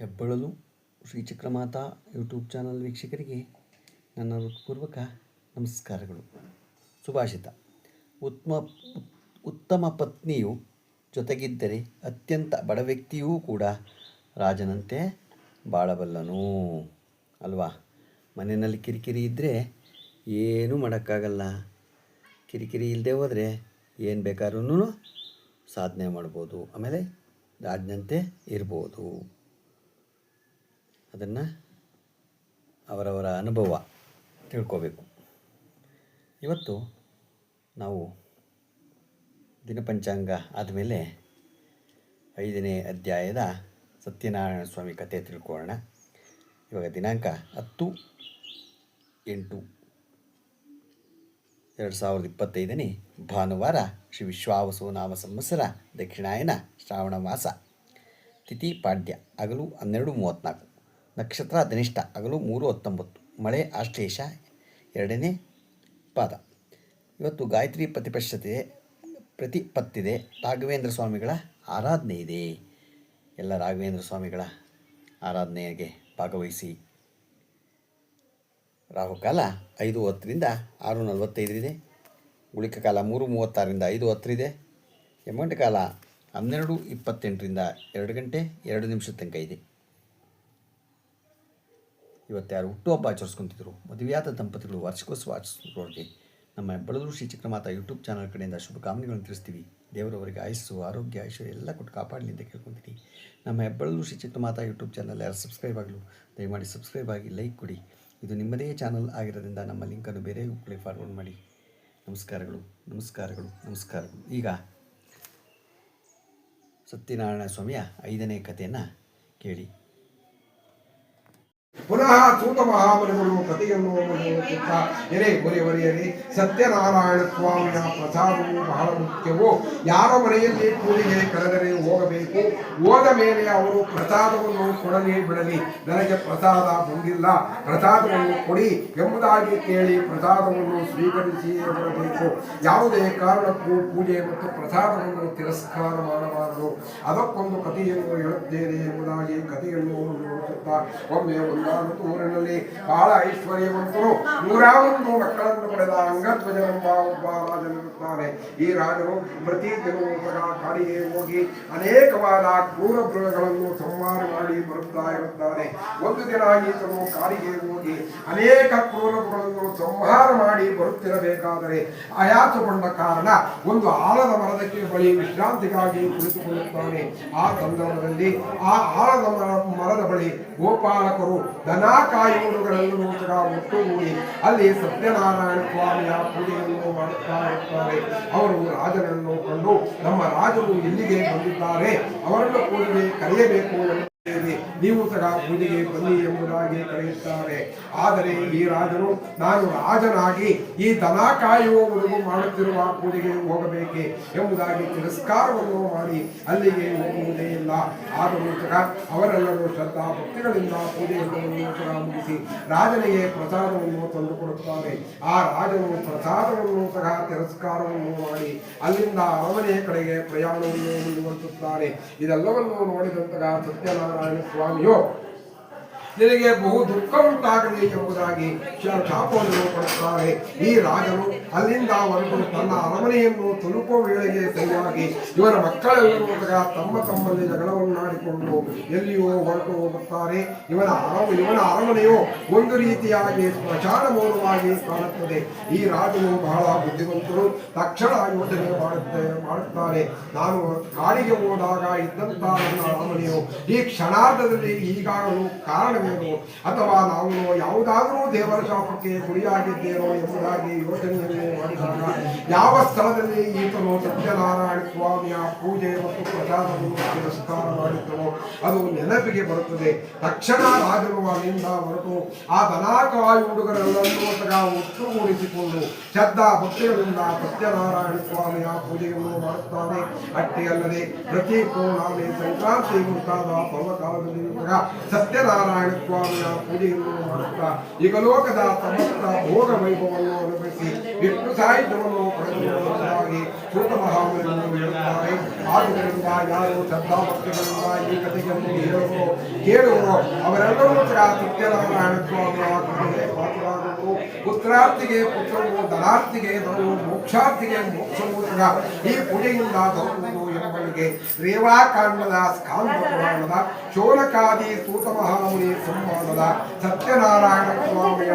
ಹೆಬ್ಬಳಲು Shri Chakramata YouTube channel ವೀಕ್ಷಕರಿಗೆ ನನ್ನ ಹೃತ್ಪೂರ್ವಕ ನಮಸ್ಕಾರಗಳು. ಸುಭಾಷಿತ. ಉತ್ತಮ ಉತ್ತಮ ಪತ್ನಿಯು ಜೊತೆಗಿದ್ದರೆ ಅತ್ಯಂತ ಬಡ ವ್ಯಕ್ತಿಯೂ ಕೂಡ ರಾಜನಂತೆ ಬಾಳಬಲ್ಲನು. ಅಲ್ವಾ? ಮನೆಯಲ್ಲಿ ಕಿರಿಕಿರಿ ಇದ್ದರೆ ಏನೂ ಮಾಡೋಕ್ಕಾಗಲ್ಲ. ಕಿರಿಕಿರಿ ಇಲ್ಲದೆ ಹೋದರೆ ಏನು ಬೇಕಾದ್ರೂ ಸಾಧನೆ ಮಾಡ್ಬೋದು. ಆಮೇಲೆ ರಾಜನಂತೆ ಇರ್ಬೋದು. ಅದನ್ನು ಅವರವರ ಅನುಭವ ತಿಳ್ಕೋಬೇಕು. ಇವತ್ತು ನಾವು ದಿನಪಂಚಾಂಗ ಆದಮೇಲೆ ಐದನೇ ಅಧ್ಯಾಯದ ಸತ್ಯನಾರಾಯಣ ಸ್ವಾಮಿ ಕಥೆ ತಿಳ್ಕೊಳ್ಳೋಣ. ಇವಾಗ ದಿನಾಂಕ ಹತ್ತು, ಎಂಟು, ಎರಡು ಸಾವಿರದ ಇಪ್ಪತ್ತೈದನೇ ಭಾನುವಾರ ಶ್ರೀ ವಿಶ್ವಾವಸು ನಾಮ ಸಂವತ್ಸರ ದಕ್ಷಿಣಾಯನ ಶ್ರಾವಣ ಮಾಸ, ತಿಥಿ ಪಾಡ್ಯ, ಹಗಲು ಹನ್ನೆರಡು ಮೂವತ್ತ್ನಾಲ್ಕು. ನಕ್ಷತ್ರ ಧನಿಷ್ಠ ಹಗಲು ಮೂರು ಹತ್ತೊಂಬತ್ತು, ಮಳೆ ಆಶ್ಲೇಷ ಎರಡನೇ ಪಾದ. ಇವತ್ತು ಗಾಯತ್ರಿ ಪ್ರತಿಪಕ್ಷತೆ ಪ್ರತಿಪತ್ತಿದೆ. ರಾಘವೇಂದ್ರ ಸ್ವಾಮಿಗಳ ಆರಾಧನೆ ಇದೆ. ಎಲ್ಲ ರಾಘವೇಂದ್ರ ಸ್ವಾಮಿಗಳ ಆರಾಧನೆಗೆ ಭಾಗವಹಿಸಿ. ರಾಹುಕಾಲ ಐದು ಹತ್ತರಿಂದ ಆರು ನಲವತ್ತೈದರಿದೆ, ಉಳಿಕ ಕಾಲ ಮೂರು ಮೂವತ್ತಾರರಿಂದ ಐದು ಹತ್ತರಿದೆ ಯಮಗಂಟೆ ಕಾಲ ಹನ್ನೆರಡು ಇಪ್ಪತ್ತೆಂಟರಿಂದ ಎರಡು ಗಂಟೆ ಎರಡು ನಿಮಿಷದ ತನಕ ಇದೆ. ಇವತ್ತು ಯಾರು ಹುಟ್ಟುಹಬ್ಬ ಆಚರಿಸ್ಕೊಂತಿದ್ರು. ಮದುವೆಯಾದ ದಂಪತಿಗಳು ವಾರ್ಷಿಕೋತ್ಸವ ಆಚರಿಸಿದವರಿಗೆ ನಮ್ಮ ಬೆಳದರು ಶ್ರೀ ಚಕ್ರಮಾತಾ ಯೂಟ್ಯೂಬ್ ಚಾನಲ್ ಕಡೆಯಿಂದ ಶುಭಕಾಮನೆಗಳನ್ನು ತಿಳಿಸ್ತೀವಿ. ದೇವರವರಿಗೆ ಆಯಸ್ಸು, ಆರೋಗ್ಯ, ಐಶ್ವರ್ಯ ಎಲ್ಲ ಕೊಟ್ಟು ಕಾಪಾಡಲಿ ಅಂತ ಕೇಳ್ಕೊತೀನಿ. ನಮ್ಮ ಹೆಬ್ಬಳಲು ಶ್ರೀ ಚಕ್ರಮಾತಾ ಯೂಟ್ಯೂಬ್ ಚಾನಲ್ ಯಾರು ಸಬ್ಸ್ಕ್ರೈಬ್ ಆಗಲು, ದಯಮಾಡಿ ಸಬ್ಸ್ಕ್ರೈಬ್ ಆಗಿ ಲೈಕ್ ಕೊಡಿ. ಇದು ನಿಮ್ಮದೇ ಚಾನಲ್ ಆಗಿರೋದ್ರಿಂದ ನಮ್ಮ ಲಿಂಕನ್ನು ಬೇರೆ ಕೂಡ ಫಾರ್ವರ್ಡ್ ಮಾಡಿ. ನಮಸ್ಕಾರಗಳು ನಮಸ್ಕಾರಗಳು ನಮಸ್ಕಾರಗಳು. ಈಗ ಸತ್ಯನಾರಾಯಣ ಸ್ವಾಮಿಯ ಐದನೇ ಕಥೆಯನ್ನು ಕೇಳಿ. ಪುನಃ ಸೂತ ಮಹಾಮರಿಗಳು ಕಥೆಯನ್ನು ಮುಂದುವರಿಸುತ್ತಾ ಎರೆ ಬರೆಯಲಿ ಸತ್ಯನಾರಾಯಣ ಸ್ವಾಮಿಯ ಪ್ರಸಾದವು ಬಹಳ ಮುಖ್ಯವು? ಯಾರ ಮನೆಯಲ್ಲಿ ಪೂಜೆಗೆ ಕರೆದರೆ ಹೋಗಬೇಕು? ಹೋದ ಮೇಲೆ ಅವರು ಪ್ರಸಾದವನ್ನು ಕೊಡಲಿ ಬಿಡಲಿ. ನನಗೆ ಪ್ರಸಾದ ಬಂದಿಲ್ಲ. ಪ್ರಸಾದವನ್ನು ಕೊಡಿ ಎಂಬುದಾಗಿ ಕೇಳಿ ಪ್ರಸಾದವನ್ನು ಸ್ವೀಕರಿಸಿ ಬರಬೇಕು. ಯಾವುದೇ ಕಾರಣಕ್ಕೂ ಪೂಜೆ ಮತ್ತು ಪ್ರಸಾದವನ್ನು ತಿರಸ್ಕಾರ ಮಾಡಬಾರದು. ಅದಕ್ಕೊಂದು ಕಥೆಯನ್ನು ಹೇಳುತ್ತೇನೆ ಎಂಬುದಾಗಿ ಕಥೆಯನ್ನು ಒಮ್ಮೆ ಒಮ್ಮೆ ಒಂದಾನೊಂದು ಊರಿನಲ್ಲಿ ಬಹಳ ಐಶ್ವರ್ಯವಂತರು ನೂರ ಒಂದು ಮಕ್ಕಳನ್ನು ಪಡೆದ ಅಂಗಧ್ವಜನೆಂಬ ಒಬ್ಬ ರಾಜನಿರುತ್ತಾನೆ ಈ ರಾಜರು ಪ್ರತಿ ದಿನವೂ ಕಾಡಿಗೆ ಹೋಗಿ ಅನೇಕವಾದ ಕ್ರೂರ ಮೃಗಗಳನ್ನು ಸಂಹಾರ ಮಾಡಿ ಬರುತ್ತಾ ಇರುತ್ತಾನೆ ಒಂದು ದಿನ ಈತನು ಕಾಡಿಗೆ ಹೋಗಿ ಅನೇಕ ಕ್ರೂರ ಮೃಗಗಳನ್ನು ಸಂಹಾರ ಮಾಡಿ ಬರುತ್ತಿರಬೇಕಾದರೆ ಆಯಾಸಗೊಂಡ ಕಾರಣ ಒಂದು ಆಲದ ಮರದಕ್ಕೆ ಬಳಿ ವಿಶ್ರಾಂತಿಗಾಗಿ ಕುಳಿತುಕೊಳ್ಳುತ್ತಾನೆ ಆ ಸಂದರ್ಭದಲ್ಲಿ ಆ ಆಲದ ಮರ ಮರದ ಬಳಿ ಗೋಪಾಲಕರು ದನ ಕಾಯುವುದುಗಳನ್ನು ಸಹ ಒಟ್ಟುಗೂಡಿ ಅಲ್ಲಿ ಸತ್ಯನಾರಾಯಣ ಸ್ವಾಮಿಯ ಪೂಜೆಯನ್ನು ಮಾಡುತ್ತಾ ಇರ್ತಾರೆ. ಅವರು ರಾಜನನ್ನು ಕಂಡು ನಮ್ಮ ರಾಜರು ಇಲ್ಲಿಗೆ ಬಂದಿದ್ದಾರೆ? ಅವರನ್ನು ಕೂಡಲೇ ಕರೆಯಬೇಕು ನೀವು ಸಹ ಪೂಜೆಗೆ ಬನ್ನಿ ಎಂಬುದಾಗಿ ಕರೆಯುತ್ತಾರೆ. ಆದರೆ ಈ ರಾಜನು ನಾನು ರಾಜನಾಗಿ ಈ ದನ ಕಾಯುವವರೆಗೂ ಮಾಡುತ್ತಿರುವ ಪೂಜೆಗೆ ಹೋಗಬೇಕೆ ಎಂಬುದಾಗಿ ತಿರಸ್ಕಾರವನ್ನು ಮಾಡಿ ಅಲ್ಲಿಗೆ ಹೋಗುವುದೇ ಇಲ್ಲ. ಆದರೂ ಸಹ ಅವರೆಲ್ಲರೂ ಶ್ರದ್ಧಾ ಭಕ್ತಿಗಳಿಂದ ಪೂಜೆಯನ್ನು ಸಹ ಮುಗಿಸಿ ರಾಜನಿಗೆ ಪ್ರಸಾದವನ್ನು ತಂದುಕೊಡುತ್ತಾರೆ. ಆ ರಾಜನು ಪ್ರಸಾದವನ್ನು ಸಹ ತಿರಸ್ಕಾರವನ್ನು ಮಾಡಿ ಅಲ್ಲಿಂದ ಅರಮನೆಯ ಕಡೆಗೆ ಪ್ರಯಾಣವನ್ನು ಮುಂದುವರಿಸುತ್ತಾರೆ. ಇದೆಲ್ಲವನ್ನು ನೋಡಿದಂತಹ ಸತ್ಯನಾರಾಯಣ ಸ್ವಾಮಿಯು ನಿನಗೆ ಬಹು ದುಃಖ ಉಂಟಾಗಲಿ ಎಂಬುದಾಗಿ ಶ- ಶಾಪವನ್ನು ಕೊಡುತ್ತಾರೆ. ಈ ರಾಜನು ಅಲ್ಲಿಂದ ಹೊರಟು ತನ್ನ ಅರಮನೆಯನ್ನು ತಲುಪುವ ವೇಳೆಗೆ ಸರಿಯಾಗಿ ಇವರ ಮಕ್ಕಳೆಲ್ಲರೂ ತಮ್ಮ ತಮ್ಮಲ್ಲಿ ಜಗಳವನ್ನಾಡಿಕೊಂಡು ಎಲ್ಲಿಯೋ ಹೊರಟು ಹೋಗುತ್ತಾರೆ. ಇವನ ಅರ ಇವನ ಅರಮನೆಯು ಒಂದು ರೀತಿಯಾಗಿ ಸ್ಮಶಾನ ಮೂಲವಾಗಿ ಕಾಣುತ್ತದೆ. ಈ ರಾಜನು ಬಹಳ ಬುದ್ಧಿವಂತರು. ತಕ್ಷಣ ಯೋಚನೆ ಮಾಡುತ್ತೆ, ಮಾಡುತ್ತಾರೆ. ನಾನು ಕಾಡಿಗೆ ಹೋದಾಗ ಇದ್ದಂಥ ನನ್ನ ಅರಮನೆಯು ಈ ಕ್ಷಣಾರ್ಧದಲ್ಲಿ ಈಗಾಗಲೂ ಕಾರಣವೇನು? ಅಥವಾ ನಾವು ಯಾವುದಾದರೂ ದೇವರ ಶಾಪಕ್ಕೆ ಗುರಿಯಾಗಿದ್ದೇನೋ ಎಂಬುದಾಗಿ ಮಾಡಿದಾಗ ಯಾವ ಸ್ಥಳದಲ್ಲಿ ಈತನು ಸತ್ಯನಾರಾಯಣ ಸ್ವಾಮಿಯ ಪೂಜೆ ಮತ್ತು ಪ್ರಸಾದವನ್ನು ತಿರಸ್ಕಾರ ಮಾಡಿದ್ದನೋ ಅದು ನೆನಪಿಗೆ ಬರುತ್ತದೆ. ತಕ್ಷಣ ರಾಜರುವ ಅಲ್ಲಿಂದ ಹೊರಟು ಆ ದನಾಕಾಯಿ ಹುಡುಗರೆಲ್ಲರೂ ಸಹ ಒಟ್ಟುಗೂಡಿಸಿಕೊಂಡು ಶ್ರದ್ಧಾ ಭಕ್ತಿಗಳಿಂದ ಸತ್ಯನಾರಾಯಣ ಸ್ವಾಮಿಯ ಪೂಜೆಯನ್ನು ಮಾಡುತ್ತಾನೆ ಅಷ್ಟೇ ಅಲ್ಲದೆ ಪ್ರತಿ ಪೂರ್ಣಾಮಿ ಸಂಕ್ರಾಂತಿ ಮುಂತಾದ ಪರ್ವಕಾಲದಲ್ಲಿ ಕೂಡ ಸತ್ಯನಾರಾಯಣ ಸ್ವಾಮಿಯ ಪೂಜೆಯನ್ನು ಮಾಡುತ್ತಾ ಈಗ ಲೋಕದ ಸಮಸ್ತ ಭೋಗ ವೈಭವವನ್ನು ಅನುಭವಿಸಿ ಸಾಹಿತ್ಯವನ್ನು ಪಡೆದುಕೊಳ್ಳುವುದಾಗಿ ಮಹಾಮುನಿಗಳು ಹೇಳುತ್ತಾರೆ ಆದುದರಿಂದ ಯಾರು ಶ್ರದ್ಧಾಭಕ್ತಿಗಳಿಂದ ಈ ಕಥೆಯನ್ನು ಹೇಳುವೋ ಕೇಳುವೋ ಅವರೆಲ್ಲರೂ ಕೂಡ ಸತ್ಯನಾರಾಯಣ ಸ್ವಾಮಿಯ ಕೃಪೆಗೆ ಪುತ್ರಾರ್ಥಿಗೆ ಪುತ್ರವು ಧನಾರ್ಥಿಗೆ ಧನವು ಮೋಕ್ಷಾರ್ಥಿಗೆ ಮೋಕ್ಷವು ಈ ಪುಣೆಯಿಂದ ದೊರಕುವುದು ಎಂಬುವರಿಗೆ ರೇವಾಕಾಂಡದ ಸ್ಕಾಂದ ಪುರಾಣದ ಶೋನಕಾದಿ ಸೂತ ಮಹಾಮುನಿ ಸಂವಾದದ ಸತ್ಯನಾರಾಯಣ ಸ್ವಾಮಿಯ